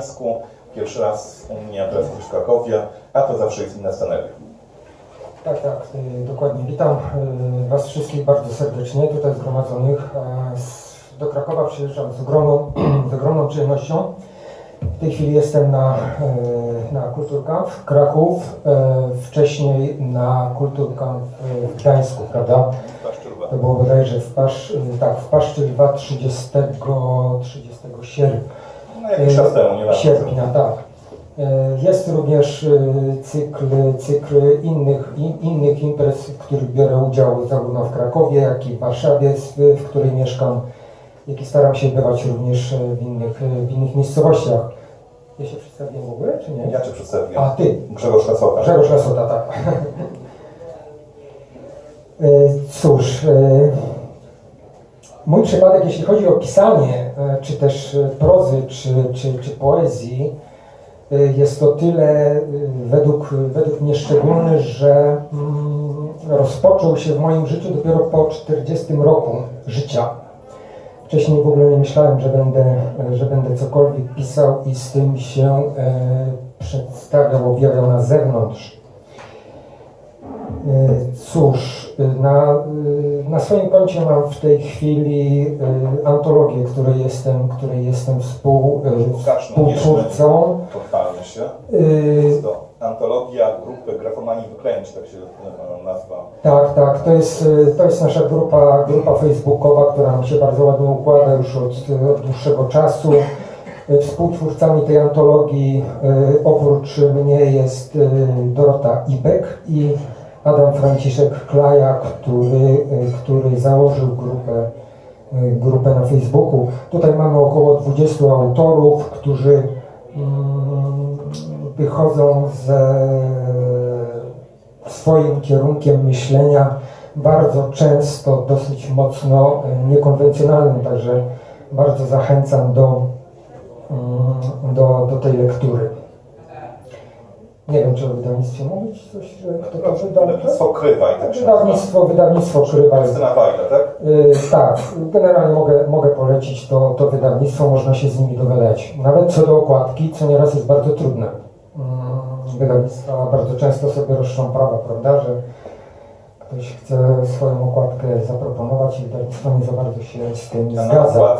Gdańsku, pierwszy raz u mnie, teraz w Krakowie, a to zawsze jest inna sceneria. Tak, tak, y, dokładnie. Witam y, Was wszystkich bardzo serdecznie tutaj zgromadzonych. Do Krakowa przyjeżdżam z ogromną, z ogromną przyjemnością. W tej chwili jestem na, y, na Kulturkamp Kraków, e, wcześniej na Kulturkamp w Gdańsku, prawda? To było bodajże w, Pasz, tak, w Paszczy Lwa 30, 30 sierpnia. No jakiś czas temu, Sierpnia, tak. E, Jest również e, cykl, cykl innych, in, innych imprez, w których biorę udział zarówno w Krakowie, jak i w Warszawie, w której mieszkam, jak i staram się bywać również e, w innych, w innych miejscowościach. Ja się przedstawiłem w ogóle, czy nie? Ja Cię przedstawię. A Ty, Grzegorz Lasota. Grzegorz Lasota, tak. Cóż, mój przypadek, jeśli chodzi o pisanie, czy też e, prozy, czy, czy, czy poezji, e, jest to tyle e, według, według mnie szczególny, że mm, rozpoczął się w moim życiu dopiero po 40 roku życia. Wcześniej w ogóle nie myślałem, że będę, e, że będę cokolwiek pisał i z tym się e, przedstawiał, objawiał na zewnątrz. E, Cóż, e, na, e, na swoim koncie mam w tej chwili antologię, której jestem, której jestem współ, współtwórcą. Pochwalmy się. Jest to antologia grupy Grafomanii Wyklęć, tak się nazwa. Tak, tak, to jest, to jest nasza grupa, grupa facebookowa, która nam się bardzo ładnie układa już od, od dłuższego czasu. Współtwórcami tej antologii oprócz mnie jest Dorota Ibek i Adam Franciszek Klaja, który, e, który założył grupę, e, grupę na Facebooku. Tutaj mamy około 20 autorów, którzy mm, wychodzą ze swoim kierunkiem myślenia, bardzo często dosyć mocno e, niekonwencjonalnym, także bardzo zachęcam do, mm, do, do tej lektury. Nie wiem, czy o wydawnictwie mówić coś, że kto to wydał? Wydawnictwo Krywa i tak się. Wydawnictwo, wydawnictwo Krywaj. Krystyna Wajda, tak? Y, tak, generalnie mogę, mogę polecić to, to wydawnictwo, można się z nimi dogadać. Nawet co do okładki, co nieraz jest bardzo trudne. Mm, Wydawnictwa bardzo często sobie roszczą prawa, prawda, że ktoś chce swoją okładkę zaproponować i wydawnictwo nie za bardzo się z tym zgadza.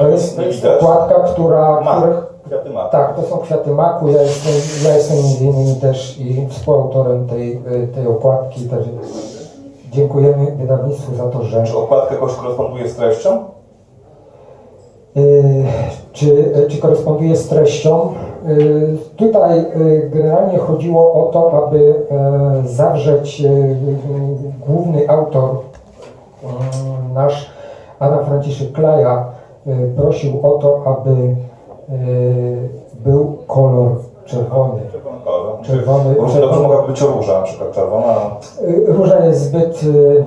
To jest, to jest okładka, która... Mak. Kwiaty mak. tak, to są kwiaty maku. Ja jestem, ja jestem między innymi też i współautorem tej, y, tej okładki. Także dziękujemy wydawnictwu za to, że Czy okładka jakoś koresponduje z treścią? y, czy, czy koresponduje z treścią. Y, Tutaj y, generalnie chodziło o to, aby e, zawrzeć y, y, główny autor, y, nasz Adam Franciszek Klaja, y, prosił o to, aby y, był kolor czerwony. Czerwony kolor. Czerwony- Dobrze mogłaby być róża, na przykład czerwona. Y, Róża jest zbyt, y,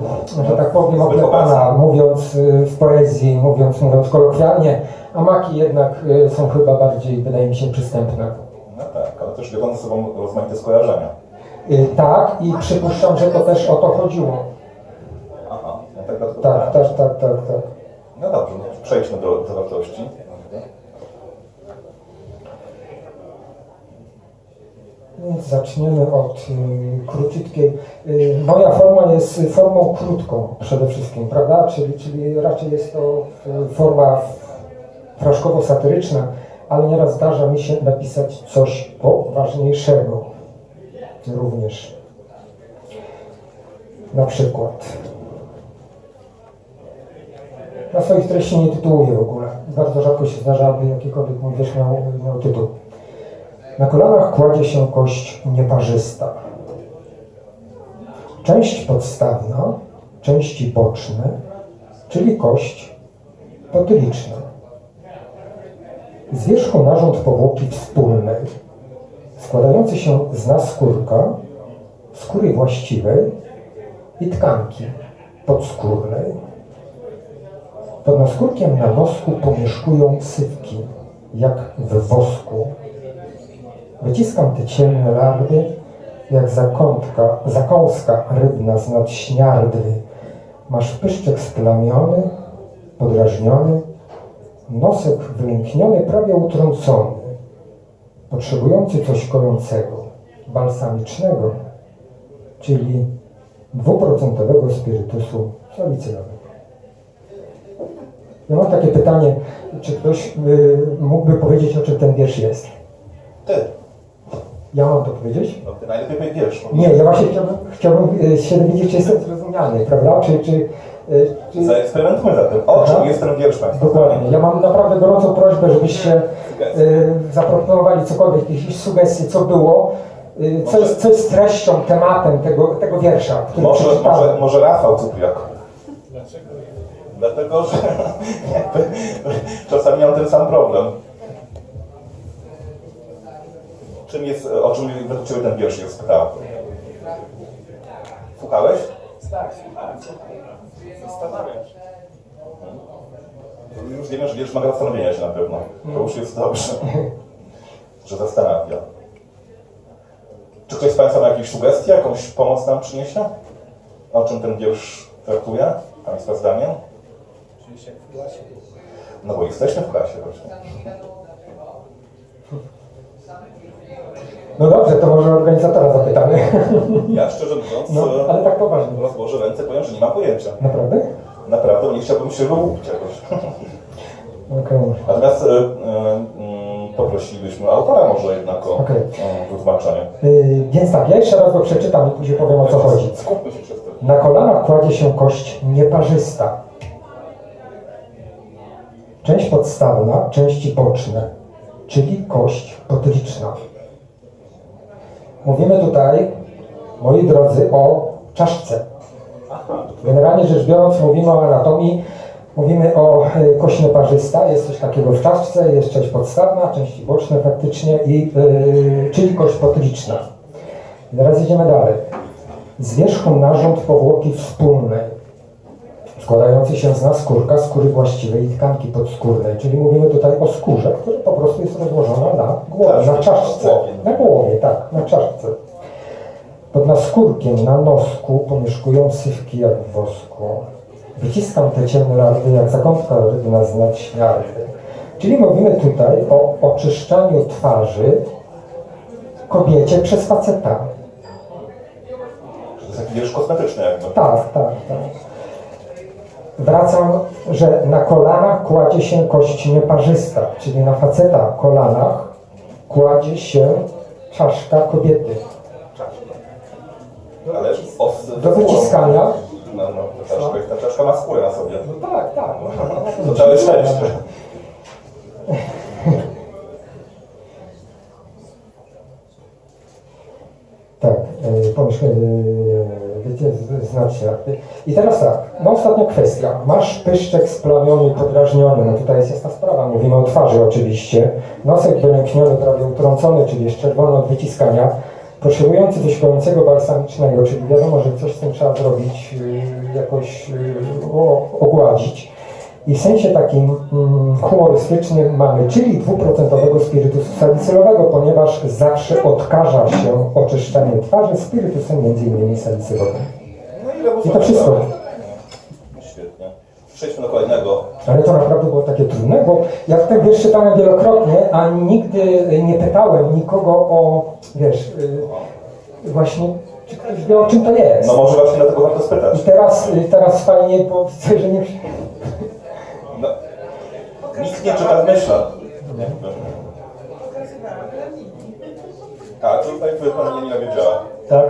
że tak powiem, oklepana, mówiąc w poezji, mówiąc, mówiąc kolokwialnie, a maki jednak są chyba bardziej, wydaje mi się, przystępne. No tak, ale też wiodące ze sobą rozmaite skojarzenia. Tak, i przypuszczam, że to też o to chodziło. Aha, no tak Tak, tak, tak, tak, tak. No dobrze, no przejdźmy do zawartości. Więc zaczniemy od y, króciutkiej. Y, moja forma jest formą krótką przede wszystkim, prawda? Czyli, czyli raczej jest to y, forma fraszkowo-satyryczna, ale nieraz zdarza mi się napisać coś poważniejszego również. Na przykład. Na swoich treści nie tytułuję w ogóle. Bardzo rzadko się zdarza, aby jakikolwiek mój wiersz miał, miał tytuł. Na kolanach kładzie się kość nieparzysta. Część podstawna, części boczne, czyli kość potyliczna. Z wierzchu narząd powłoki wspólnej, składający się z naskórka, skóry właściwej i tkanki podskórnej. Pod naskórkiem na nosku pomieszkują sywki, jak w wosku. Wyciskam te ciemne larwy, jak zakątka, zakąska rybna z śniardwy. Masz pyszczek splamiony, podrażniony, nosek wylękniony, prawie utrącony, potrzebujący coś kojącego, balsamicznego, czyli dwuprocentowego spirytusu salicylowego. Ja mam takie pytanie, czy ktoś y, mógłby powiedzieć, o czym ten wiersz jest? Ty, Ja mam to powiedzieć? no ty najlepiej wiesz. Nie, ja właśnie chciałbym, chciałbym y, się dowiedzieć, czy jestem zrozumiany, prawda? Czy, czy, y, czy... Zaeksperymentujmy zatem. O czym jest ten wiersz Państwa? Dokładnie. Ja mam naprawdę gorącą prośbę, żebyście y, zaproponowali cokolwiek, jakieś sugestie, co było, y, co, jest, co jest treścią, tematem tego, tego wiersza, który Może, przeczytałem. może, może Rafał Cypriak. Dlaczego? Dlatego, że czasami mam ten sam problem. Czym jest, o czym według Ciebie ten wiersz jest prawdą? Słuchałeś? Tak, słuchałem. Zastanawiam się. Już wiemy, że wiersz ma zastanowienia się na pewno. To już jest dobrze, że zastanawia. Czy ktoś z Państwa ma jakieś sugestie, jakąś pomoc nam przyniesie? O czym ten wiersz traktuje? Państwa zdaniem? Oczywiście jak w klasie. No bo jesteśmy w klasie właśnie. No dobrze, to może organizatora zapytamy. Ja szczerze mówiąc, No, ale tak poważnie. rozłożę ręce, powiem, że nie mam pojęcia. Naprawdę? Naprawdę nie chciałbym się wyłupić jakoś. Okej. Natomiast e, e, mm, poprosilibyśmy autora może jednak o Okej. wytłumaczenie. Y, Więc tak, ja jeszcze raz go przeczytam i później powiem o co chodzi. Skupmy się przez. Na kolanach kładzie się kość nieparzysta. Część podstawna, części boczne, czyli kość potyliczna. Mówimy tutaj, moi drodzy, o czaszce. Generalnie rzecz biorąc, mówimy o anatomii, mówimy o e, kość nieparzysta, jest coś takiego w czaszce, jest część podstawna, części boczne faktycznie, i, yy, czyli kość potyliczna. I teraz idziemy dalej. Z wierzchu narząd powłoki wspólnej, składający się z naskórka, skóry właściwej i tkanki podskórnej, czyli mówimy tutaj o skórze, która po prostu jest rozłożona na głowie, na czaszce. Na głowie, tak, na czaszce. Pod naskórkiem na nosku pomieszkują sywki jak w wosku. Wyciskam te ciemne larwy jak zakątka rybna z nadśmiarty. Czyli mówimy tutaj o oczyszczaniu twarzy kobiecie przez faceta. To jest taki kosmetyczny jakby. Tak, tak, tak. Wracam, że na kolanach kładzie się kość nieparzysta, czyli na faceta kolanach kładzie się czaszka kobiety. Ale os, Do wyciskania. No, no, ta czaszka, ta czaszka ma skórę na sobie. No tak, tak. To całe szczęście. Tak, e, wiecie, z- znacznie. I teraz tak, no ostatnia kwestia. Masz pyszczek splamiony, podrażniony, no tutaj jest jasna sprawa, mówimy o twarzy oczywiście. Nosek wylękniony, prawie utrącony, czyli jest czerwony od wyciskania. Potrzebujący coś kojącego balsamicznego, czyli wiadomo, że coś z tym trzeba zrobić, y, jakoś y, o, ogładzić. I w sensie takim mm, humorystycznym mamy, czyli dwuprocentowego spirytusu salicylowego, ponieważ zawsze odkaża się oczyszczanie twarzy spirytusem m.in. salicylowym. No i to wszystko. Świetnie. Przejdźmy do kolejnego. Ale to naprawdę było takie trudne, bo ja ten wiersz czytałem wielokrotnie, a nigdy nie pytałem nikogo o, wiesz, y, właśnie, czy ktoś wie o czym to jest. No może właśnie dlatego warto spytać. I teraz, y, teraz fajnie, bo że nie... Nikt nie czyta w myślach. A, tutaj pani Janina wiedziała. Tak?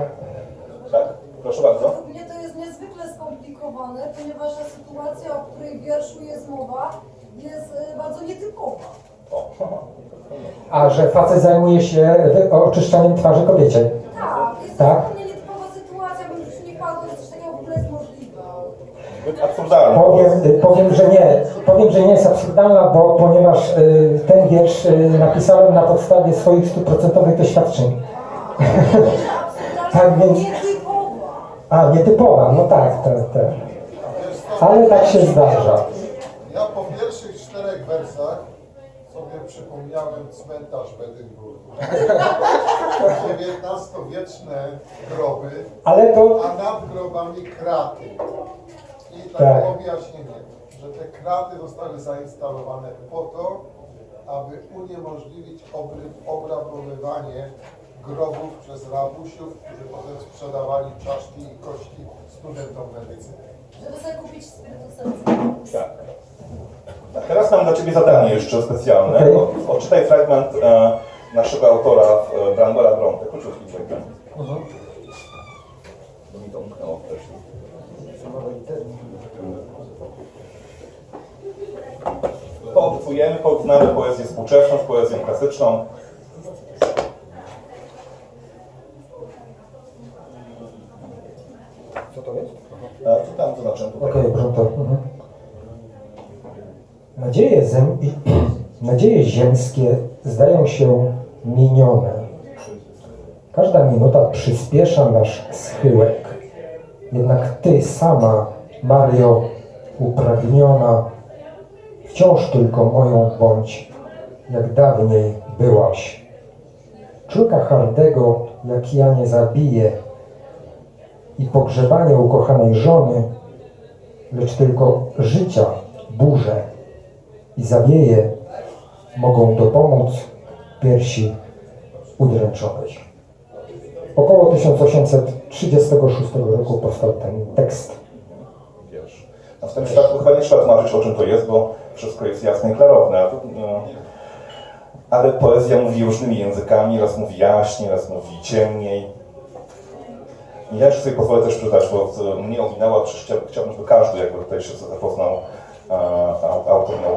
Tak? Proszę bardzo. Mnie to jest niezwykle skomplikowane, ponieważ ta sytuacja, o której w wierszu jest mowa, jest e, bardzo nietypowa. O. A że facet zajmuje się wy- oczyszczaniem twarzy kobiecie. Tak, jest Tak. to zupełnie nietypowa sytuacja, bym już nie padło, że coś takiego w ogóle jest możliwe. Zbyt absurdalne. Powiem, powiem, że nie. Powiem, że nie jest absurdalna, bo ponieważ y, ten wiersz y, napisałem na podstawie swoich stuprocentowych doświadczeń. Tak, więc- Nietypowa. A, nietypowa, no tak, tak, tak. Ale tak się zdarza. Ja po pierwszych czterech wersach sobie przypomniałem cmentarz w Edynburgu. XIX-wieczne groby, Ale to, a nad grobami kraty. Tak. tak wyjaśnienie. że te kraty zostały zainstalowane po to, aby uniemożliwić obry- obrabowywanie grobów przez rabusiów, którzy potem sprzedawali czaszki i kości studentom medycyny. Żeby sobie kupić spirytus Tak. A Teraz mam dla Ciebie zadanie jeszcze specjalne. Okej. O- Odczytaj fragment e, naszego autora e, Brangora Bronte. Króciutki fragment. Bo mi to umknęło wcześniej. Poobcujemy, porównamy poezję współczesną z poezją klasyczną. Co to jest? Tu tam zaznaczyłem tutaj. Okej, okay, to. Mhm. Nadzieje, zem... Nadzieje ziemskie zdają się minione. Każda minuta przyspiesza nasz schyłek. Jednak ty sama, Mario, upragniona, wciąż tylko moją bądź, jak dawniej byłaś. Człowieka hardego, jak ja nie zabiję, i pogrzebanie ukochanej żony, lecz tylko życia burze i zawieje mogą dopomóc piersi udręczonej. Około 1836 roku powstał ten tekst. No w tym przypadku chyba nie trzeba tłumaczyć, o czym to jest, bo wszystko jest jasne i klarowne. No, ale poezja mówi różnymi językami, raz mówi jaśniej, raz mówi ciemniej. Ja jeszcze sobie pozwolę też czytać, bo mnie ominęła, chciałbym, żeby każdy jakby tutaj się zapoznał, au- autor miał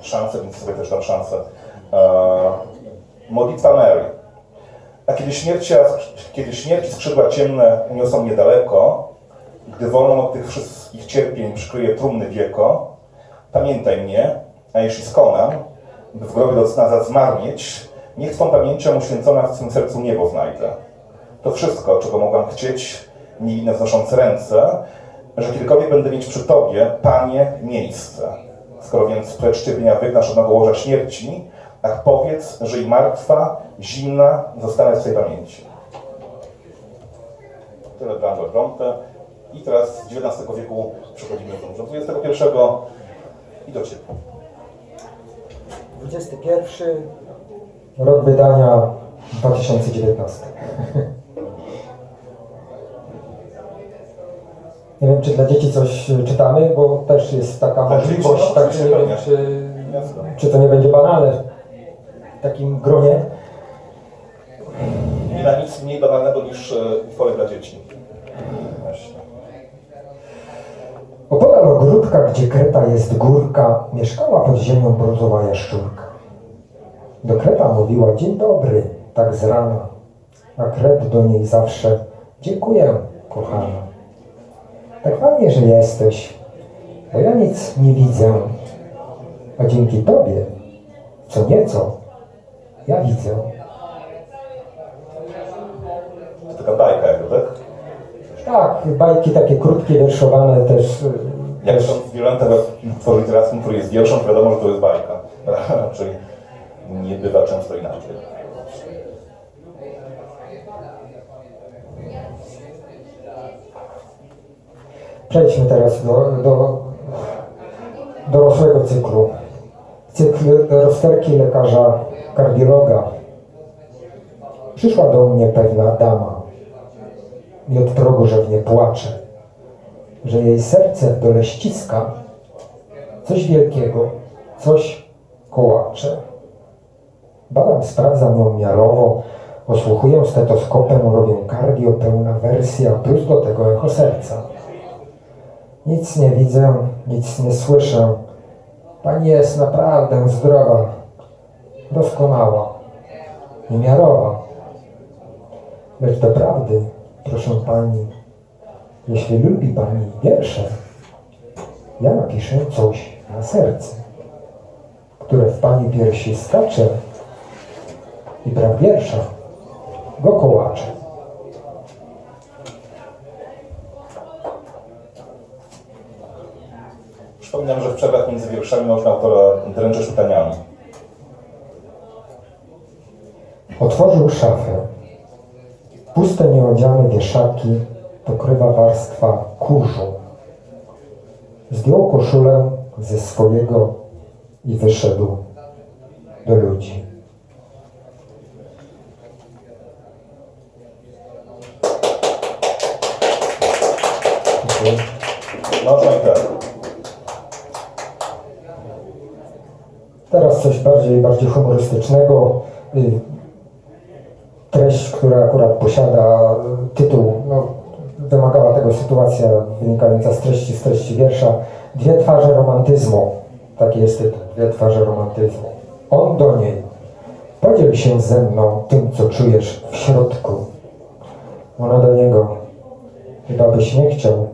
szansę, więc sobie też dam szansę. Modlitwa Mary. A kiedy, śmiercia, kiedy śmierci skrzydła ciemne uniosą mnie daleko, gdy wolną od tych wszystkich cierpień przykryje trumny wieko, pamiętaj mnie, a jeśli skonam, by w grobie do cna zmarnieć, niech Twą pamięcią uświęcona w swym sercu niebo znajdę. To wszystko, czego mogłam chcieć, niewinne wznosząc ręce, że kiedykolwiek będę mieć przy Tobie, Panie, miejsce. Skoro więc precz cierpienia wygnasz od mego łoża śmierci, ach powiedz, że i martwa, zimna zostanę w Twojej pamięci. Tyle Brando Bronte. I teraz z XIX wieku przechodzimy do XXI i do Ciebie. 21 rok wydania 2019. Nie wiem, czy dla dzieci coś czytamy, bo też jest taka Tak, możliwość, no, tak, nie wiem, czy, czy to nie będzie banalne w takim gronie. Nie ma nic mniej banalnego niż e, utwory dla dzieci. Właśnie. Opodal ogródka, gdzie kreta jest górka, mieszkała pod ziemią brązowa jaszczurka. Do kreta mówiła dzień dobry, tak z rana, a kret do niej zawsze dziękuję, kochana. Tak fajnie, że jesteś, bo ja nic nie widzę, a dzięki tobie, co nieco, ja widzę. To taka bajka jakby, tak? Tak, bajki takie krótkie, wierszowane też. y, Jak też są zwierzęta w utworze literackim, który jest wierszem, to wiadomo, że to jest bajka. Czyli nie bywa często inaczej. Przejdźmy teraz do, do dorosłego cyklu. Cykl rozterki lekarza kardiologa. Przyszła do mnie pewna dama i od progu rzewnie płacze, że jej serce w dole ściska coś wielkiego, coś kołacze. Badam, sprawdzam ją miarowo, osłuchuję stetoskopem, robię kardio, pełna wersja, plus do tego echo serca. Nic nie widzę, nic nie słyszę. Pani jest naprawdę zdrowa, doskonała, niemiarowa. Lecz doprawdy, proszę pani, jeśli lubi pani wiersze, ja napiszę coś na serce, które w pani piersi skacze i brak wiersza go kołacze. Przypominam, że w przerwach między wierszami można autora dręczyć pytaniami. Otworzył szafę. Puste, nieodziane wieszaki pokrywa warstwa kurzu. zdjął koszulę ze swojego i wyszedł do ludzi. Teraz coś bardziej, bardziej humorystycznego. Y, Treść, która akurat posiada y, tytuł, no, wymagała tego sytuacja wynikająca z treści, z treści wiersza. Dwie twarze romantyzmu. Taki jest tytuł. Dwie twarze romantyzmu. On do niej. Podziel się ze mną tym, co czujesz w środku. Ona do niego. Chyba byś nie chciał,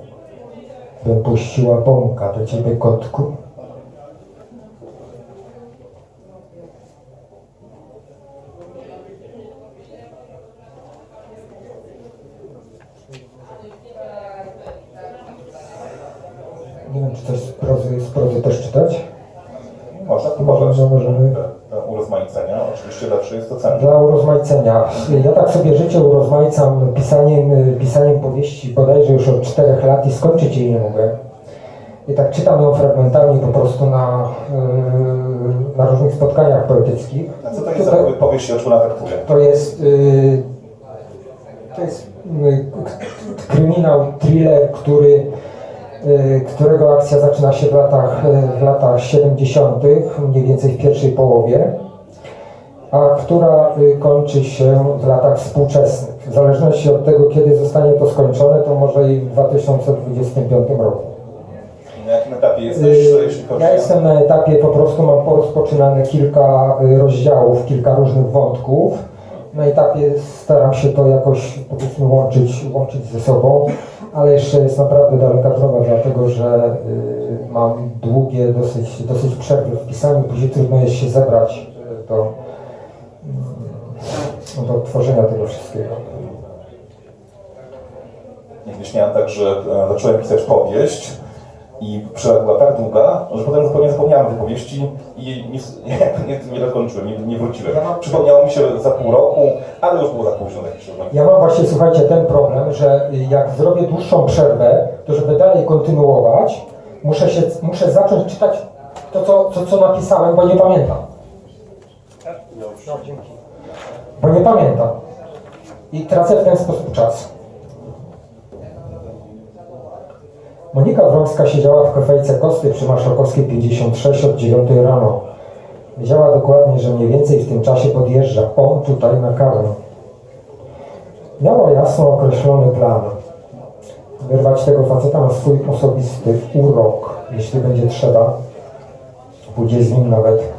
bym puściła bąka do ciebie, kotku. Czy coś z prozy, z prozy też czytać? Można to Może, że możemy. Dla urozmaicenia. Oczywiście lepsze jest to cenne. Dla urozmaicenia. Ja tak sobie życie urozmaicam pisaniem, pisaniem powieści bodajże już od czterech lat i skończyć jej nie mogę. I tak czytam ją fragmentami po prostu na, yy, na różnych spotkaniach poetyckich. A co to jest za Tutaj- powieść i o czym ona traktuje? To jest, yy, to jest yy, kryminał, thriller, który, którego akcja zaczyna się w latach, yy, w latach 70., mniej więcej w pierwszej połowie, a która yy, kończy się w latach współczesnych. W zależności od tego, kiedy zostanie to skończone, to może i w 2025 roku. Na jakim etapie jesteś, chodzi Ja jestem na etapie, po prostu mam porozpoczynane kilka y, rozdziałów, kilka różnych wątków. Na etapie staram się to jakoś powiedzmy łączyć, łączyć ze sobą, ale jeszcze jest naprawdę daleka droga, dlatego że y, mam długie dosyć, dosyć przerwy w pisaniu, później trudno jest się zebrać y, do, mm, do tworzenia tego wszystkiego. Niegdyś miałem tak, że e, zacząłem pisać powieść i przerwa była tak długa, że potem zupełnie zapomniałem tej powieści i jej nie, nie, nie dokończyłem, nie, nie wróciłem. Ja mam- Przypomniało mi się za pół roku, ale już było za późno. Ja mam właśnie, słuchajcie, ten problem, że jak zrobię dłuższą przerwę, to żeby dalej kontynuować, muszę, się, muszę zacząć czytać to, co, co, co napisałem, bo nie pamiętam. No, dzięki. Bo nie pamiętam. I tracę w ten sposób czas. Monika Wrońska siedziała w kafejce Kosty przy Marszałkowskiej 56 od 9 rano. Wiedziała dokładnie, że mniej więcej w tym czasie podjeżdża on tutaj na kawę. Miała jasno określony plan. Wyrwać tego faceta na swój osobisty urok, jeśli będzie trzeba. Pójdzie z nim nawet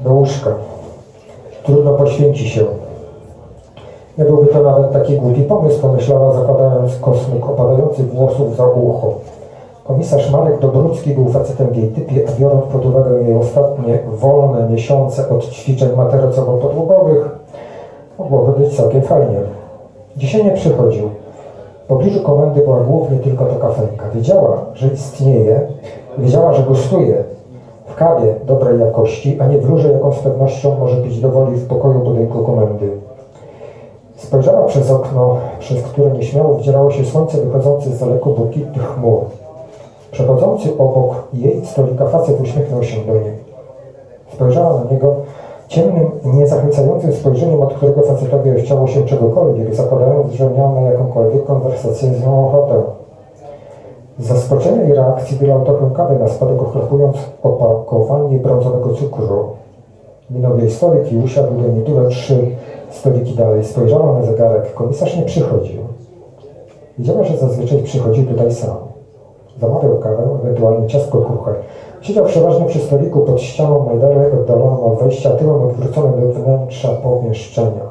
do łóżka. Trudno poświęci się. Nie byłby to nawet taki głupi pomysł, pomyślała zakładając kosmyk opadający włosów za ucho. Komisarz Marek Dobrucki był facetem w jej typie, a biorąc pod uwagę jej ostatnie wolne miesiące od ćwiczeń materacowo-podłogowych, mogłoby być całkiem fajnie. Dzisiaj nie przychodził. W pobliżu komendy była głównie tylko ta kafejka. Wiedziała, że istnieje, wiedziała, że gostuje w kawie dobrej jakości, a nie w rurze, jaką z pewnością może pić do woli w pokoju budynku komendy. Spojrzała przez okno, przez które nieśmiało wdzierało się słońce wychodzące z daleko błękitnych chmur. Przechodzący obok jej stolika facet uśmiechnął się do niej. Spojrzała na niego ciemnym, niezachęcającym spojrzeniem, od którego facetowi chciało się czegokolwiek, zakładając, że miał na jakąkolwiek konwersację z nią ochotę. Z zaskoczenia i reakcji wylał trochę kawy na spadek, ochlapując opakowanie brązowego cukru. Minął jej stolik i usiadł do nietyle trzy stoliki dalej. Spojrzała na zegarek. Komisarz nie przychodził. Wiedziała, że zazwyczaj przychodził tutaj sam. Zamawiał kawę, ewentualnie ciastko kruche. Siedział przeważnie przy stoliku pod ścianą najdalej oddaloną od wejścia, tyłem odwróconym do wnętrza pomieszczenia.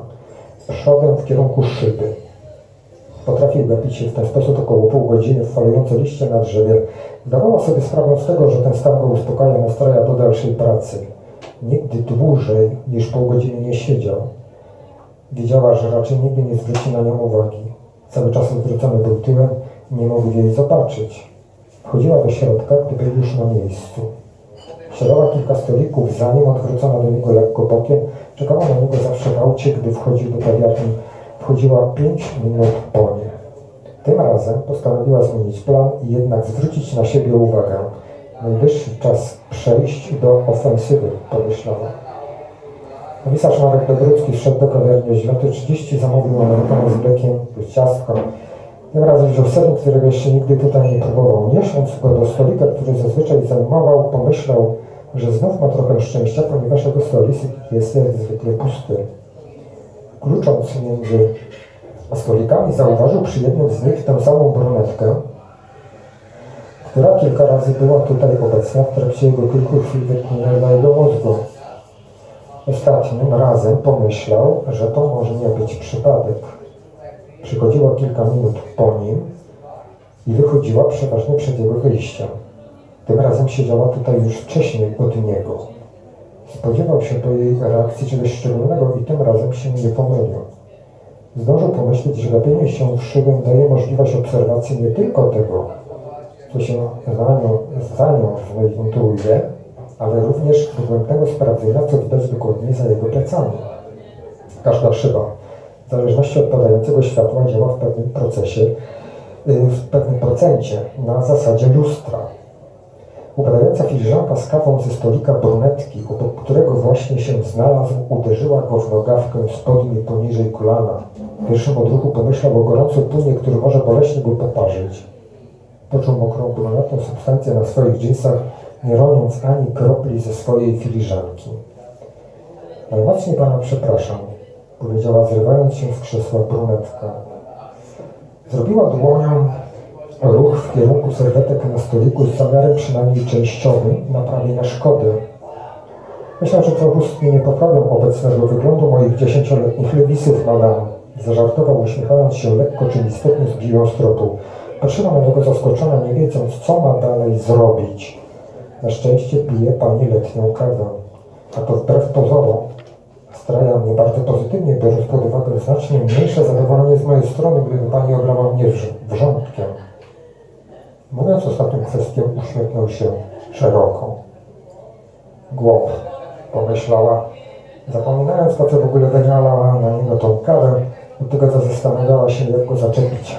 Przodem w kierunku szyby. Potrafił gapić się w ten sposób około pół godziny w falujące liście na drzewie. Zdawała sobie sprawę z tego, że ten stan go uspokaja, nastraja do dalszej pracy. Nigdy dłużej niż pół godziny nie siedział. Wiedziała, że raczej nigdy nie zwróci na nią uwagi. Cały czas odwrócony był tyłem, nie mógł jej zobaczyć. Wchodziła do środka, gdy był już na miejscu. Siadała kilka stolików, zanim odwrócona do niego lekko bokiem, czekała na niego zawsze w aucie, gdy wchodził do kawiarni. Wchodziła pięć minut po nie. Tym razem postanowiła zmienić plan i jednak zwrócić na siebie uwagę. Najwyższy czas przejść do ofensywy, pomyślała. Komisarz Marek Dobrucki wszedł do kawiarni o 9.30, zamówił amerykanę z mlekiem plus ciastko. Tym razem wziął sernik, którego jeszcze nigdy tutaj nie próbował. Niosąc go do stolika, który zazwyczaj zajmował, pomyślał, że znów ma trochę szczęścia, ponieważ jego stolik jest jak zwykle pusty. Klucząc między stolikami zauważył przy jednym z nich tę samą brunetkę, która kilka razy była tutaj obecna w trakcie jego kilku chwil wytchnienia jego mózgu. Ostatnim razem pomyślał, że to może nie być przypadek. Przychodziła kilka minut po nim i wychodziła przeważnie przed jego wyjściem. Tym razem siedziała tutaj już wcześniej od niego. Spodziewał się po jej reakcji czegoś szczególnego i tym razem się nie pomylił. Zdążył pomyśleć, że lepienie się w szybę daje możliwość obserwacji nie tylko tego, co się za nią, za nią znajduje, ale również dogłębnego sprawdzenia, co widać dokładnie za jego plecami. Każda szyba, w zależności od padającego światła, działa w pewnym procesie, y, w pewnym procencie, na zasadzie lustra. Upadająca filiżanka z kawą ze stolika brunetki, obok którego właśnie się znalazł, uderzyła go w nogawkę spodni poniżej kolana. W pierwszym odruchu pomyślał o gorącym płynie, który może boleśnie go poparzyć. Poczuł mokrą, brunatną substancję na swoich dżinsach, nie roniąc ani kropli ze swojej filiżanki. Najmocniej pana przepraszam, powiedziała zrywając się z krzesła brunetka. Zrobiła dłonią ruch w kierunku serwetek na stoliku z zamiarem przynajmniej częściowym naprawienia szkody. Myślę, że ustnie nie poprawią obecnego wyglądu moich dziesięcioletnich lewisów, madam. Zażartował, uśmiechając się lekko, czyli istotnie zbiją z tropu. Patrzyła na niego zaskoczona, nie wiedząc, co ma dalej zrobić. Na szczęście pije pani letnią kawę. A to wbrew pozorom straja mnie bardzo pozytywnie, biorąc pod uwagę znacznie mniejsze zadowolenie z mojej strony, gdyby pani oblała mnie wrz- wrzątkiem. Mówiąc ostatnią kwestię, uśmiechnął się szeroko. Głow, pomyślała, zapominając po co w ogóle wylała na niego tą kawę, od tego zastanawiała się, jak go zaczepić,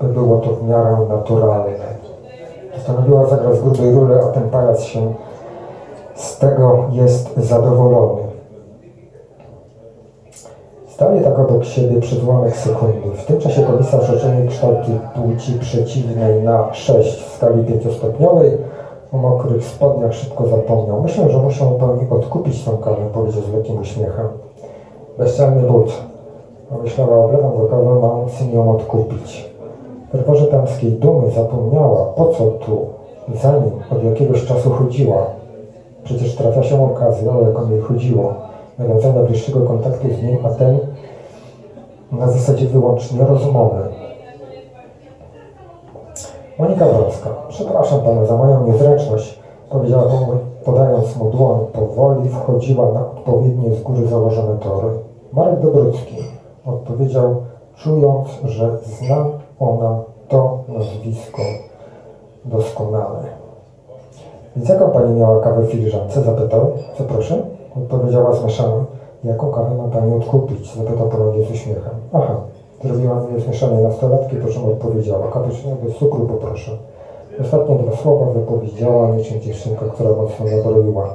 by było to w miarę naturalne. Postanowiła zagrać grubej rury, a ten pajac się z tego jest zadowolony. Stali tak obok siebie przez ułamek sekundy. W tym czasie komisarz ocenił kształty płci przeciwnej na 6 w skali pięciostopniowej. O mokrych spodniach szybko zapomniał. Myślę, że muszę pani odkupić tą kawę, powiedział z lekkim uśmiechem. Bezczelny but. Pomyślała, oblewam go kawę, mam ją odkupić. W ferworze damskiej dumy zapomniała, po co tu, za nim od jakiegoś czasu chodziła. Przecież trafia się okazja, o jaką jej chodziło, nawiązania bliższego kontaktu z nim, a ten na zasadzie wyłącznie rozmowy. Monika Wroska, przepraszam pana za moją niezręczność, powiedziała podając mu dłoń, powoli wchodziła na odpowiednie z góry założone tory. Marek Dobrucki odpowiedział, czując, że zna ona to nazwisko doskonale. Więc jaką pani miała kawę w filiżance? Zapytał. Co proszę? Odpowiedziała zmieszana. Jaką kawę ma pani odkupić? Zapytał ponownie z uśmiechem. Aha, zrobiła mi zmieszanej nastolatki, po czym odpowiedziała. Cappuccino bez cukru poproszę. Ostatnie dwa słowa wypowiedziała niczym dziewczynka, która mocno zabroiła.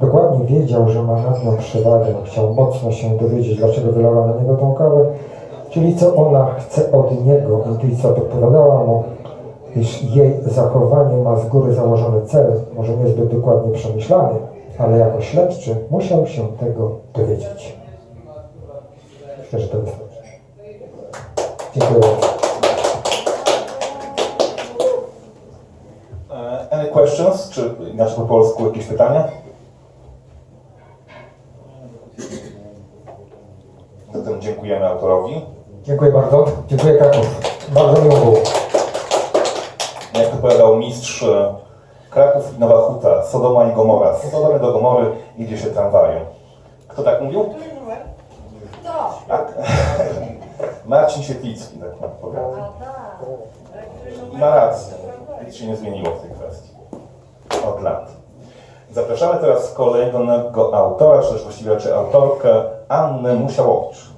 Dokładnie wiedział, że ma nad przewagę. Chciał mocno się dowiedzieć, dlaczego wylała na niego tą kawę, czyli co ona chce od niego. Intuicja podpowiadała mu, iż jej zachowanie ma z góry założony cel, może niezbyt dokładnie przemyślany, ale jako śledczy musiał się tego dowiedzieć. Myślę, że to wystarczy. Dziękuję bardzo. E, Any questions? Czy inaczej po polsku jakieś pytania? Zatem dziękujemy autorowi. Dziękuję bardzo. Dziękuję Kraków. Bardzo miło było. Jak to powiadał mistrz e, Kraków i Nowa Huta, Sodoma i Gomora. Z Sodomy do Gomory idzie się tramwajem. Kto tak mówił? Kto? Tak. Marcin Sietlicki tak odpowiada. I ma rację. Nic się nie zmieniło w tej kwestii. Od lat. Zapraszamy teraz kolejnego autora, czy też właściwie czy autorkę Annę Musiałowicz.